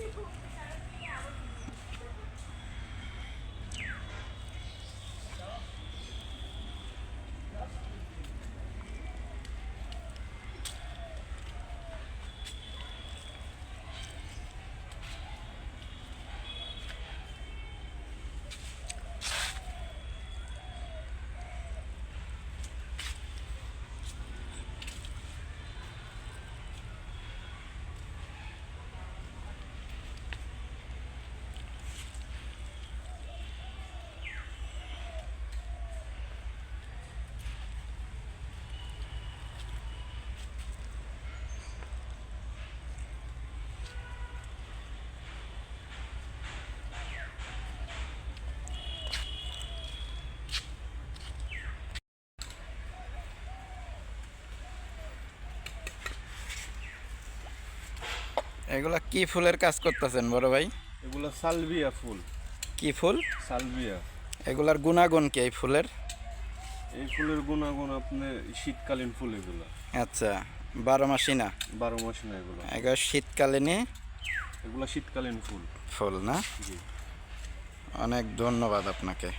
you এগুলা কি ফুলের কাজ করতেছেন বড় ভাই? এগুলো সালভিয়া ফুল। কি ফুল? সালভিয়া। এগুলার গুণাগুণ কি এই ফুলের? এই ফুলের গুণাগুণ আপনি শীতকালীন ফুল এগুলো। আচ্ছা বারো মাসি না? বারো মাস না এগুলো। এগুলো শীতকালীনই? এগুলো শীতকালীন ফুল। ফুল না? জি। অনেক ধন্যবাদ আপনাকে।